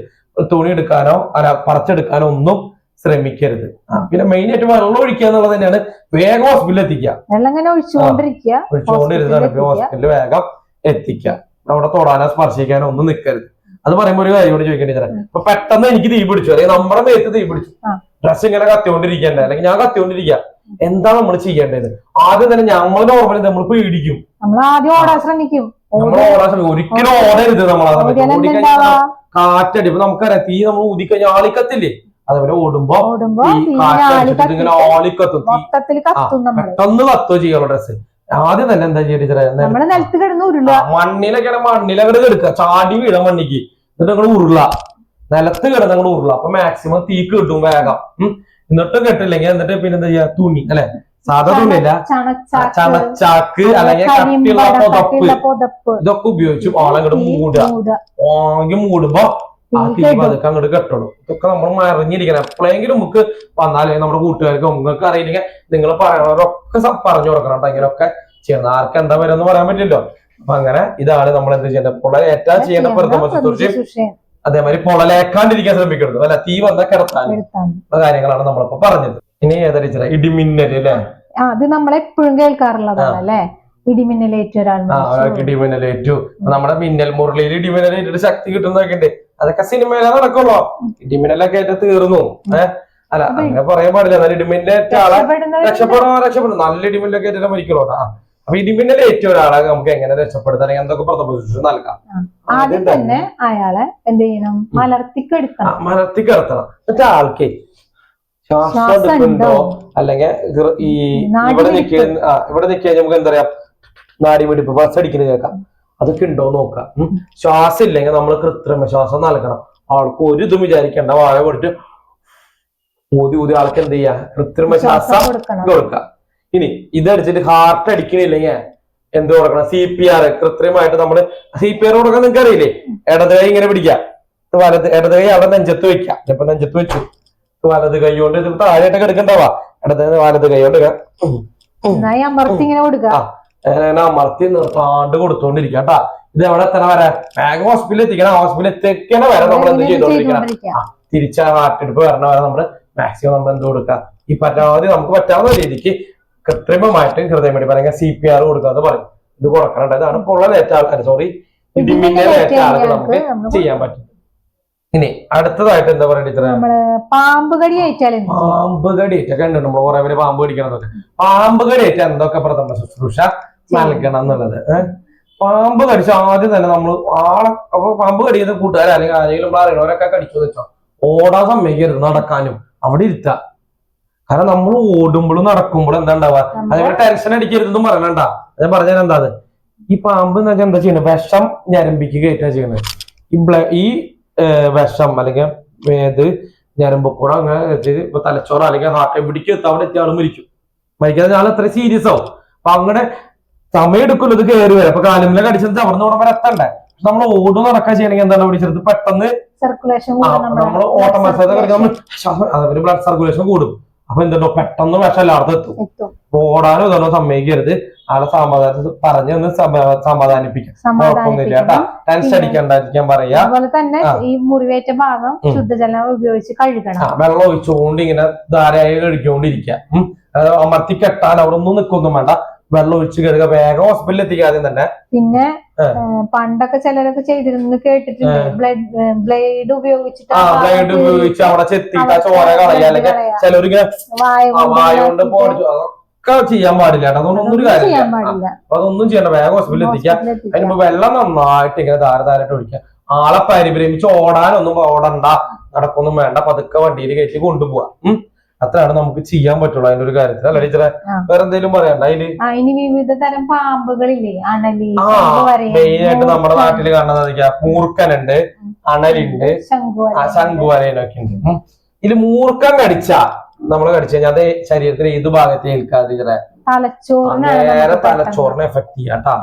തുണി എടുക്കാനോ അല്ല പറിച്ചെടുക്കാനോ ഒന്നും ശ്രമിക്കരുത്. പിന്നെ മെയിൻ ആയിട്ട് വെള്ളം ഒഴിക്കുക എന്നുള്ളത് തന്നെയാണ് വേഗം ഹോസ്പിറ്റലിൽ എത്തിക്കുക. വെള്ളം ഇങ്ങനെ ഒഴിച്ചുകൊണ്ടിരിക്കുക ഒഴിച്ചുകൊണ്ടിരുന്നാണ് ഹോസ്പിറ്റലിൽ വേഗം എത്തിക്കുക. അവിടെ തൊടാനോ സ്പർശിക്കാനോ ഒന്നും നിൽക്കരുത് അത് പറയുമ്പോൾ ഒരു കാര്യം കൂടി ചോദിക്കേണ്ടി സാറേ ഇപ്പൊ പെട്ടെന്ന് എനിക്ക് തീ പിടിച്ചു. അല്ലെങ്കിൽ നമ്മുടെ മേത്ത് തീ പിടിച്ചു. ഡ്രസ് ഇങ്ങനെ കത്തിക്കൊണ്ടിരിക്കണ്ട? അല്ലെങ്കിൽ ഞാൻ കത്തിക്കൊണ്ടിരിക്കുക. എന്താ നമ്മൾ ചെയ്യേണ്ടത്? ആദ്യം തന്നെ നമ്മൾ നോർമലി നമ്മൾ പേടിക്കും. നമ്മൾ ആദ്യം ഓടാൻ ശ്രമിക്കും. ഒരിക്കലും ഓടരുത് നമ്മൾ ആ സമയത്ത് ഓടിയാൽ ഓടിക്കഴിഞ്ഞാൽ കാറ്റടി. ഇപ്പൊ നമുക്കറിയാം തീ നമ്മൾ ഊതിക്കഴിഞ്ഞാൽ ആളിക്കത്തില്ലേ? അതേപോലെ ഓടുമ്പോ ഇങ്ങനെ ആളിക്കത്തും. പെട്ടെന്ന് കത്തോ ചെയ്യാനുള്ള ഡ്രസ് ആദ്യം തന്നെ എന്താ ചെയ്യാ ടീച്ചറെ നിലത്ത് കിടന്ന് ഉരുളുക. മണ്ണിലൊക്കെ മണ്ണിലങ്ങട് എടുക്കുക ചാടി വീട മണ്ണിക്ക്. എന്നിട്ട് നിങ്ങൾ ഉരുള. നിലത്ത് കിടന്ന് നിങ്ങൾ ഉരുള. അപ്പൊ മാക്സിമം തീക്ക് കിട്ടും വേഗം. എന്നിട്ടും കെട്ടില്ലെങ്കിൽ എന്നിട്ട് പിന്നെ എന്താ ചെയ്യാ? തുണി അല്ലെ? സാധാ തുണിയല്ല. ചണച്ചാക്ക്. അല്ലെങ്കിൽ കട്ടിയുള്ള പുതപ്പ്. ഇതൊക്കെ ഉപയോഗിച്ച് ഓളങ്ങോട്ട് മൂടുക. ഓങ്ങി മൂടുമ്പോ ആ കെടും. പതുക്കെ അങ്ങോട്ട് കെട്ടണം. ഇതൊക്കെ നമ്മൾ മറിഞ്ഞിരിക്കണം. എപ്പോഴെങ്കിലും നമുക്ക് വന്നാലേ നമ്മുടെ കൂട്ടുകാർക്ക് നിങ്ങൾക്ക് അറിയില്ലെങ്കിൽ നിങ്ങൾ പറയണവരൊക്കെ പറഞ്ഞു കൊടുക്കണം കേട്ടോ. ഇങ്ങനെയൊക്കെ ചെയ്യണം ആർക്ക് എന്താ വരുമെന്ന് പറയാൻ പറ്റില്ലല്ലോ. അപ്പൊ അങ്ങനെ ഇതാണ് നമ്മൾ എന്ത് ചെയ്യേണ്ടത് പൊള്ളലേറ്റാ ചെയ്യേണ്ട പ്രഥമ ശുശ്രൂഷയും അതേമാതിരി പൊളലേക്കാണ്ടിരിക്കാൻ ശ്രമിക്കരുത്. അല്ല തീ വന്ന കിടത്താൻ കാര്യങ്ങളാണ് നമ്മളിപ്പോ പറഞ്ഞത്. ഇനി ഏതാ ടീച്ചറെ? ഇടിമിന്നൽ അല്ലേ? ആ, അത് നമ്മളെപ്പോഴും കേൾക്കാറുള്ളതാണ് അല്ലെ? ഇടിമിന്നലേറ്റ ഒരാൾ ഇടിമിന്നലേറ്റു. നമ്മുടെ മിന്നൽ മുരളിയിൽ ഇടിമിന്നലേറ്റിട്ട് ശക്തി കിട്ടുന്നതൊക്കെ ഉണ്ട് അതൊക്കെ സിനിമയിലെ നടക്കുള്ളോ. ഇടിമിന്നലൊക്കെ ആയിട്ട് തീർന്നു. ഏഹ് അല്ല അങ്ങനെ പറയാൻ പാടില്ല. നല്ല ഇടിമിന്നലേറ്റ ആളെ. രക്ഷപ്പെടാൻ രക്ഷപ്പെടും നല്ല ഇടിമിന്നലൊക്കെ ആയിട്ട് മരിക്കുള്ളൂ അപ്പൊ ഇടിമിന്നലേറ്റ ഒരാളെ നമുക്ക് എങ്ങനെ രക്ഷപ്പെടുത്താൻ എന്തൊക്കെ പ്രഥമ ശുശ്രൂഷ നൽകാം ആദ്യം തന്നെ അയാളെ എന്ത് ചെയ്യണം? മലർത്തിക്കെടുത്തണം മലർത്തിക്കെടുത്തണം. കിടത്തണം എന്നിട്ട് ആൾക്ക് ശ്വാസം എടുക്കുന്നുണ്ടോ? അല്ലെങ്കിൽ ഈ ഇവിടെ. നിൽക്കുന്ന ഇവിടെ നിൽക്കാൻ നമുക്ക് എന്താ പറയാ? നാടിമിടിപ്പ് ബസ് അടിക്കുന്നത് കേൾക്കാം അതൊക്കെ ഉണ്ടോ നോക്കാം. ശ്വാസം ഇല്ലെങ്കിൽ നമ്മൾ കൃത്രിമ ശ്വാസം നൽകണം. ആൾക്ക് ഒരു ഇതും വിചാരിക്കേണ്ട. വാഴ കൊടുത്ത് ഊതി ഊതി ആൾക്ക് എന്ത് ചെയ്യാ? കൃത്രിമ ശ്വാസം കൊടുക്കുക. ഇനി കൊടുക്കാം ഇനി ഇതടിച്ചിട്ട് ഹാർട്ട് അടിക്കണില്ലെങ്കിൽ എന്ത് കൊടുക്കണം? സി പി ആർ കൃത്രിമമായിട്ട് നമ്മൾ സി പി ആർ കൊടുക്കാൻ നിങ്ങൾക്ക് അറിയില്ലേ ഇടത് കൈ ഇങ്ങനെ പിടിക്കാം വലത് ഇടത് കൈ അവിടെ നെഞ്ചത്ത് വെക്കാം ചിലപ്പോ നെഞ്ചത്ത് വെച്ചു. വലത് കൈ കൊണ്ട് ഇത് താഴെയായിട്ടൊക്കെ എടുക്കണ്ടാവാ. ഇടത് വലത് കൈ കൊണ്ട് അമർത്തി ഇങ്ങനെ കൊടുക്കുക അങ്ങനെ അമർത്തി നിർത്താണ്ട് കൊടുത്തോണ്ടിരിക്കുക കേട്ടാ ഇത് എവിടെ എത്തണ വരെ? വേഗം ഹോസ്പിറ്റലിൽ എത്തിക്കണം. ഹോസ്പിറ്റലിൽ എത്തിക്കണ വരെ നമ്മൾ എന്ത് ചെയ്തോണ്ടിരിക്കണം. തിരിച്ചാ ഹാർട്ടെടുപ്പ് വരണ വരെ നമ്മൾ മാക്സിമം നമ്മൾ എന്ത് കൊടുക്കുക ഈ പരമാവധി നമുക്ക് പറ്റാവുന്ന രീതിക്ക് കൃത്രിമമായിട്ട് വേണ്ടി പറയുക സി പി ആർ കൊടുക്കാന്ന് പറയും. ഇത് കൊടുക്കണ്ട ഇതാണ് പൊള്ളലേറ്റ ആൾക്കാർ സോറി ഇടിമിന്നലേറ്റ ആൾക്ക് നമുക്ക് ചെയ്യാൻ പറ്റും. ഇനി അടുത്തതായിട്ട് എന്താ പറയുക ടീച്ചറെ? പാമ്പ് കടി അയച്ചാൽ പാമ്പ് കടി ഏറ്റ നമ്മൾ കുറെ പേര് പാമ്പ് കടിക്കണതൊക്കെ പാമ്പ് ഏറ്റ എന്തൊക്കെ പ്രഥമ ശുശ്രൂഷ നൽകണം എന്നുള്ളത് പാമ്പ് കടിച്ച ആദ്യം തന്നെ നമ്മൾ ആളെ അപ്പൊ പാമ്പ് കടിക്കുന്ന കൂട്ടുകാർ അല്ലെങ്കിൽ ആരെങ്കിലും നമ്മൾ അറിയണവരൊക്കെ കടിച്ചു വെച്ചോ. ഓടാൻ സമ്മതിക്കരുത് നടക്കാനും. അവിടെ ഇരുത്താം. കാരണം നമ്മൾ ഓടുമ്പോഴും നടക്കുമ്പോഴും എന്താ ഉണ്ടാവുക? അതേപോലെ ടെൻഷൻ അടിക്കരുതെന്നും പറയണണ്ട. ഞാൻ പറഞ്ഞാൽ എന്താ ഈ പാമ്പ് എന്ന് വെച്ചാൽ എന്താ ചെയ്യണത് വിഷം ഞരമ്പിക്ക് കയറ്റാ ചെയ്യണത് ഈ ഈ വിഷം അല്ലെങ്കിൽ ഇത് ഞരമ്പ് കൂടെ അങ്ങനെ ഇപ്പൊ തലച്ചോറ് അല്ലെങ്കിൽ ഹാർട്ട് പിടിക്കും അവിടെ എത്തിയ ആൾ മരിക്കും. മരിക്കാതെ ആൾ അത്ര സീരിയസ് ആവും. അപ്പൊ അങ്ങനെ സമയം എടുക്കുമല്ലോ ഇത് കയറി വരും അപ്പൊ കാലുമിലെ കടിച്ചത് അവിടെ നിന്ന് വരെ എത്തണ്ടേ? നമ്മൾ ഓട് നടക്കാൻ ചെയ്യണമെങ്കിൽ എന്താണ് പിടിച്ചത് പെട്ടെന്ന് നമ്മൾ ഓട്ടം മത്സരത്തെ നമ്മൾ ബ്ലഡ് സർക്കുലേഷൻ കൂടും. അപ്പൊ എന്തുണ്ടോ? പെട്ടെന്ന് വിഷം എല്ലായിടത്തും എത്തും. ഓടാനോ ഇതൊന്നും സമ്മതിക്കരുത്. ആളെ സമാധാന പറഞ്ഞു ഒന്ന് സമ- സമാധാനിപ്പിക്കാം. കുഴപ്പമൊന്നുമില്ല കേട്ടാ. ടെൻഷൻ അടിക്കണ്ടായിരിക്കാൻ പറയാ. അതുപോലെ തന്നെ ഈ മുറിവേറ്റ ഭാഗം ശുദ്ധജലം ഉപയോഗിച്ച് കഴുകണം. വെള്ളം ഒഴിച്ചുകൊണ്ട് ഇങ്ങനെ ധാരായി കഴുകിക്കൊണ്ടിരിക്കുക അമർത്തി കെട്ടാൻ അവിടെ ഒന്നും നിൽക്കൊന്നും വേണ്ട. വെള്ളം ഒഴിച്ച് കഴുകുക. വേഗം ഹോസ്പിറ്റലിൽ എത്തിക്കാതെ തന്നെ. പിന്നെ പണ്ടൊക്കെ ചിലരൊക്കെ ചെയ്തിരുന്നു കേട്ടിട്ടുണ്ട്. ബ്ലഡ് ബ്ലേഡ് ഉപയോഗിച്ചിട്ട് ബ്ലേഡ് ഉപയോഗിച്ച് അവിടെ ചെത്തിയിട്ട് ചോര കളയുക അല്ലെങ്കിൽ ചിലരിങ്ങനെ അതൊക്കെ ചെയ്യാൻ പാടില്ല. അതൊന്നും ഒരു കാര്യമില്ല. അപ്പൊ അതൊന്നും ചെയ്യണ്ട. വേഗം ഹോസ്പിറ്റലിൽ എത്തിക്കുക. അതിനുമ്പോ വെള്ളം നന്നായിട്ട് ഇങ്ങനെ ധാരധാരായിട്ട് ഒഴിക്കുക. ആളെ പരിഭ്രമിച്ച് ഓടാനൊന്നും ഓടണ്ട. നടക്കൊന്നും വേണ്ട. പതുക്കെ വണ്ടിയിൽ കയറ്റി കൊണ്ടുപോവാ. അത്രയാണ് നമുക്ക് ചെയ്യാൻ പറ്റുള്ളൂ അതിന്റെ ഒരു കാര്യത്തിൽ. അല്ല ടീച്ചറെ? വേറെ എന്തെങ്കിലും പറയണ്ട അതിൽ? വിവിധ തരം പാമ്പുകളില്ലേ? അണലി മെയിൻ ആയിട്ട് നമ്മുടെ നാട്ടിൽ കാണുന്നത് മൂർക്കനുണ്ട് അണലുണ്ട് ശംഖുവരയിലൊക്കെ ഉണ്ട്. ഇതിൽ മൂർക്കൻ മൂർക്കം കടിച്ച നമ്മൾ കടിച്ചു കഴിഞ്ഞാൽ അത് ശരീരത്തിൽ ഏത് ഭാഗത്തെ ഏൽക്കാതെ ടീച്ചറെ? നേരെ തലച്ചോറിനെ എഫക്ട് ചെയ്യാം കേട്ടാ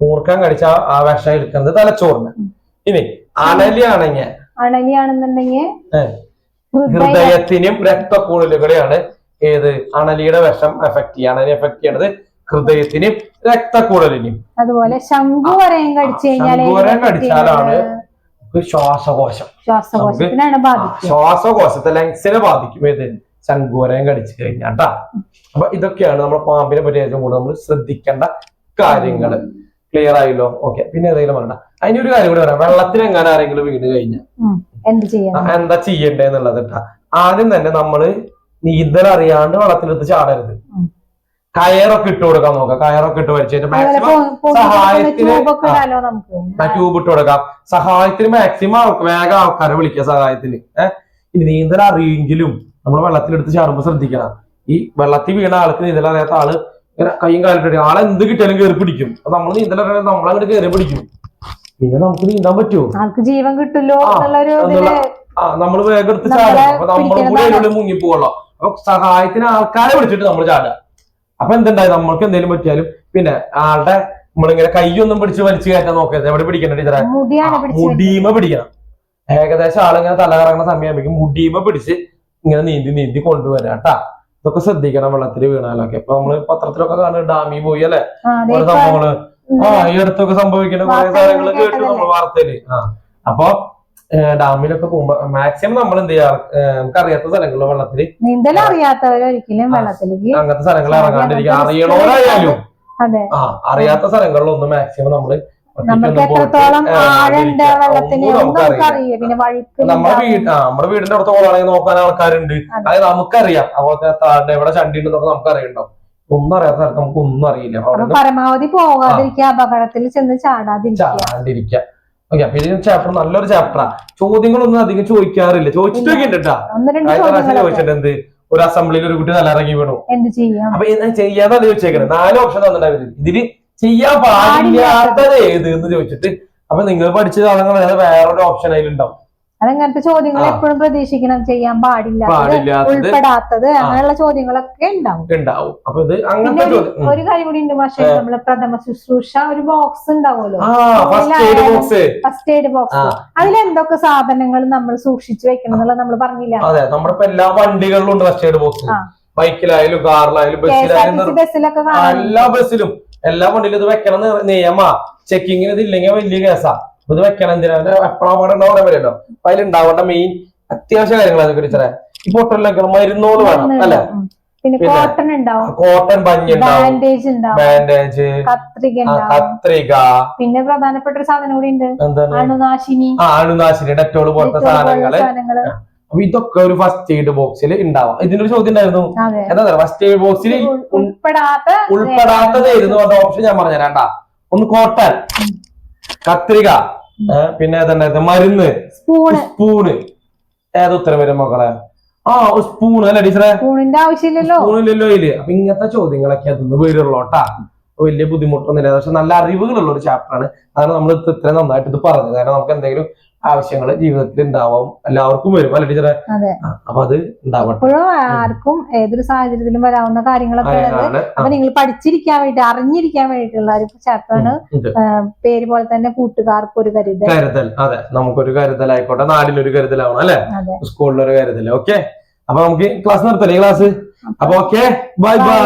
മൂർക്കം കടിച്ച ആ വിഷം എടുക്കുന്നത് തലച്ചോറിന്. ഇനി അണലിയാണെങ്കിൽ അണലിയാണെന്നുണ്ടെങ്കിൽ ഹൃദയത്തിനും രക്തക്കുഴലുകളെയാണ് ഏത്? അണലിയുടെ വിഷം എഫക്ട് ചെയ്യുക അണലി എഫക്ട് ചെയ്യണത് ഹൃദയത്തിനും രക്തക്കുഴലിനും അതുപോലെ ശംഖുവരയം കടിച്ചു കഴിഞ്ഞാൽ ശംഖുവരയം കടിച്ചാലാണ് ശ്വാസകോശം. ശ്വാസകോശത്തിനാണ് ശ്വാസകോശത്തെ ലങ്സിനെ ബാധിക്കും. ഏത്? ശംഖുവരയും കടിച്ചു കഴിഞ്ഞാട്ടാ. അപ്പൊ ഇതൊക്കെയാണ് നമ്മൾ പാമ്പിനെ പറ്റി ഏറ്റവും കൂടുതൽ നമ്മൾ ശ്രദ്ധിക്കേണ്ട കാര്യങ്ങൾ ക്ലിയർ ആയല്ലോ? ഓക്കെ പിന്നെ ഏതെങ്കിലും പറയണ്ട ഒരു കാര്യം കൂടി പറയാം. വെള്ളത്തിൽ എങ്ങനെ ആരെങ്കിലും വീണ് കഴിഞ്ഞാൽ എന്ത് ചെയ്യണം എന്താ ചെയ്യണ്ടേ എന്നുള്ളത് കേട്ടാ. ആദ്യം തന്നെ നമ്മൾ നീന്തൽ അറിയാണ്ട് വെള്ളത്തിലെടുത്ത് ചാടരുത്. കയറൊക്കെ ഇട്ട് കൊടുക്കാൻ നോക്കാം. കയറൊക്കെ ഇട്ട് വലിച്ചിട്ട് മാക്സിമം സഹായത്തിന് ട്യൂബ് ഇട്ട് കൊടുക്കാം. സഹായത്തിന് മാക്സിമം വേഗം ആൾക്കാരെ വിളിക്കുക സഹായത്തിന്. ഏഹ് ഇനി നീന്തൽ അറിയെങ്കിലും നമ്മൾ വെള്ളത്തിലെടുത്ത് ചാടുമ്പോൾ ശ്രദ്ധിക്കണം. ഈ വെള്ളത്തിൽ വീണ ആൾക്ക് നീന്തൽ അറിയാത്ത ആൾ ഇങ്ങനെ കൈയും കാലിട്ട് ആളെ എന്ത് കിട്ടിയാലും കയറി പിടിക്കും. അപ്പൊ നമ്മൾ നീന്തൽ അറിയാൻ നമ്മളങ്ങോട്ട് കയറി പിടിക്കും. പിന്നെ നമുക്ക് നീന്താൻ പറ്റുമോ ആൾക്ക് ജീവൻ കിട്ടുമല്ലോ ആ, നമ്മൾ വേഗം എടുത്ത് ചാടും. അപ്പൊ നമ്മളും കൂടെ. അതിനുള്ളിൽ മുങ്ങിപ്പോകല്ലോ അപ്പൊ സഹായത്തിന് ആൾക്കാരെ വിളിച്ചിട്ട് നമ്മൾ ചാടുക. അപ്പൊ എന്തുണ്ടായി? നമ്മൾക്ക് എന്തെങ്കിലും പറ്റിയാലും പിന്നെ ആളുടെ നമ്മളിങ്ങനെ കൈയൊന്നും പിടിച്ച് വലിച്ചു കയറ്റാൻ നോക്കരുത്. എവിടെ പിടിക്കണ്ട ടീച്ചറെ? മുടീമ പിടിക്കണം. ഏകദേശം ആളിങ്ങനെ തല കറങ്ങുന്ന സമയമാകുമ്പോൾ മുടീമ പിടിച്ച് ഇങ്ങനെ നീന്തി നീന്തി കൊണ്ടുവരാം കേട്ടാ. ഇതൊക്കെ ശ്രദ്ധിക്കണം വെള്ളത്തിൽ വീണാലൊക്കെ. ഇപ്പൊ നമ്മൾ പത്രത്തിലൊക്കെ കാണുന്നത് ഡാമിൽ പോയി അല്ലെ? ഓരോ സംഭവങ്ങൾ. ആ ഈ അടുത്തൊക്കെ സംഭവിക്കുന്ന കുറെ കാര്യങ്ങൾ കേട്ടു? നമ്മൾ വാർത്തയിൽ. ആ അപ്പൊ ഡാമിലൊക്കെ പോകുമ്പോ മാക്സിമം നമ്മൾ എന്ത് ചെയ്യാ ഏഹ്, നമുക്ക് അറിയാത്ത സ്ഥലങ്ങളിൽ വെള്ളത്തിൽ നീന്തൽ. വെള്ളത്തിലേക്ക് അങ്ങനത്തെ സ്ഥലങ്ങളിൽ ഇറങ്ങാണ്ടിരിക്കുക. അങ്ങനത്തെ അറിയണോരായാലും ആ അറിയാത്ത സ്ഥലങ്ങളിലൊന്നും മാക്സിമം നമ്മൾ നമുക്ക് എത്രത്തോളം ആഴണ്ട് വെള്ളത്തിന്? പിന്നെ വഴുക്ക് നമ്മുടെ വീട് നമ്മുടെ വീടിന്റെ അടുത്ത് ഓളാണെങ്കിൽ നോക്കാൻ ആൾക്കാരുണ്ട്. അതായത് അത് നമുക്കറിയാം. അതുപോലെ താഴെ എവിടെ ചണ്ടി ഉണ്ടെന്ന് നമുക്കറിയണ്ടോ ഒന്നും അറിയാത്ത സ്ഥലത്ത് നമുക്ക് ഒന്നും അറിയില്ല. പരമാവധി പോകാതിരിക്കുക അപകടത്തിൽ ചെന്ന് ചാടാതിരിക്കുക. ചാടാണ്ടിരിക്കുക ഓക്കെ അപ്പൊ ഇതിന് ചാപ്റ്റർ നല്ലൊരു ചാപ്റ്ററാ ചോദ്യങ്ങളൊന്നും അധികം ചോദിക്കാറില്ല. ചോദിച്ചിട്ടൊക്കെ കേട്ടാ. ചോദിച്ചിട്ട് എന്ത്? ഒരു അസംബ്ലിയിൽ ഒരു കുട്ടി നല്ല ഇറങ്ങി വീണു. എന്ത് ചെയ്യാം? അപ്പൊ ചെയ്യാതെ ചോദിച്ചേക്കണേ നാല് ഓപ്ഷൻ തന്നിട്ടുണ്ടായിരുന്നു. ഇതിൽ ചെയ്യാൻ പാടില്ലാത്തത് ഏത് എന്ന് ചോദിച്ചിട്ട് അപ്പൊ നിങ്ങൾ പഠിച്ച സാധനങ്ങൾ വേറൊരു ഓപ്ഷൻ അതിലുണ്ടാവും. അതങ്ങനത്തെ ചോദ്യങ്ങൾ എപ്പോഴും പ്രതീക്ഷിക്കണം. ചെയ്യാൻ പാടില്ല ഉൾപ്പെടാത്തത് അങ്ങനെയുള്ള ചോദ്യങ്ങളൊക്കെ ഉണ്ടാവും. ഉണ്ടാവും. അപ്പൊ ഇത് അങ്ങനത്തെ ഒരു കാര്യം കൂടി ഉണ്ട് പക്ഷേ നമ്മൾ പ്രഥമ ശുശ്രൂഷ ഒരു ബോക്സ് ഉണ്ടാവുമല്ലോ. First aid box. അതിൽ എന്തൊക്കെ സാധനങ്ങൾ നമ്മൾ സൂക്ഷിച്ചു വെക്കണം എന്നുള്ളത് നമ്മൾ പറഞ്ഞില്ല. അതെ എല്ലാ വണ്ടികളിലും ഉണ്ട് ഫസ്റ്റ് എയ്ഡ് ബോക്സ്. ബൈക്കിലായാലും കാറിലായാലും ബസ്സിലായാലും എല്ലാ ബസ്സിലും എല്ലാ വണ്ടിയിലും ഇത് വെക്കണം നിയമ ചെക്കിങ്ങിന് ഇത് ഇല്ലെങ്കിൽ വലിയ കേസാ. ഇത് വെക്കണം എന്തിനാ? എപ്പോഴാ പാടെ പറയാൻ പറയല്ലോ അപ്പൊ അതിലുണ്ടാവേണ്ട മെയിൻ അത്യാവശ്യ കാര്യങ്ങളാണ് ടീച്ചറെ. ഈ പൊട്ടലിലൊക്കെ മരുന്നോട് വേണം അല്ലെ? പിന്നെ കോട്ടൺ ഉണ്ടാവും. കോട്ടൺ പഞ്ഞി ബാൻഡേജ് ബാൻഡേജ് കത്രിക കത്രിക. പിന്നെ പ്രധാനപ്പെട്ട ഒരു സാധനം കൂടി ഉണ്ട്. അണുനാശിനി. ആ അണുനാശിനി ഡെറ്റോൾ പോലത്തെ സാധനങ്ങൾ. അപ്പൊ ഇതൊക്കെ ഒരു ഫസ്റ്റ് എയ്ഡ് ബോക്സിൽ ഉണ്ടാവാം ഇതിന്റെ ഒരു ചോദ്യം ഉണ്ടായിരുന്നു എന്താ ഫസ്റ്റ് എയ്ഡ് ബോക്സിൽ ഉൾപ്പെടാത്തതായിരുന്നു പറഞ്ഞ ഓപ്ഷൻ ഞാൻ പറഞ്ഞുതരാണ്ടാ ഒന്ന് കോട്ടൺ കത്രിക പിന്നെ ഏതാണ്ടായിരുന്നു മരുന്ന്. സ്പൂണ്. ഏത് ഉത്തരം വരും മക്കളെ? ആ സ്പൂൺ അല്ലേ ടീച്ചറെ? സ്പൂണിന്റെ ആവശ്യമില്ലല്ലോ. സ്പൂണില്ലല്ലോ ഇല്ല അപ്പൊ ഇങ്ങനത്തെ ചോദ്യങ്ങളൊക്കെ അതൊന്ന് വരുള്ളൂട്ടാ വലിയ ബുദ്ധിമുട്ടൊന്നുമില്ല. പക്ഷെ നല്ല അറിവുകളുള്ള ഒരു ചാപ്റ്ററാണ് അതാണ് നമ്മൾ ഇത്ര നന്നായിട്ട് ഇത് പറഞ്ഞത്. കാരണം നമുക്ക് എന്തെങ്കിലും ആവശ്യങ്ങൾ ജീവിതത്തിൽ ഉണ്ടാവും. എല്ലാവർക്കും വരും അല്ലെ ടീച്ചറെ? അപ്പൊ അത് ഉണ്ടാവട്ടെ. ആർക്കും ഏതൊരു സാഹചര്യത്തിലും വരാവുന്ന കാര്യങ്ങളൊക്കെ അപ്പൊ നിങ്ങൾ പഠിച്ചിരിക്കാൻ വേണ്ടി അറിഞ്ഞിരിക്കാൻ വേണ്ടിയിട്ടുള്ള ഒരു ചാപ്റ്ററാണ് പേര് പോലെ തന്നെ കൂട്ടുകാർക്ക് ഒരു കരുതൽ. കരുതൽ. അതെ നമുക്കൊരു കരുതലായിക്കോട്ടെ നാടിനൊരു കരുതലാവണം അല്ലെ? സ്കൂളിലൊരു കരുതൽ ഓക്കെ? അപ്പൊ നമുക്ക് ക്ലാസ് നിർത്തല്ലേ ക്ലാസ് അപ്പൊ ഓക്കെ? Bye bye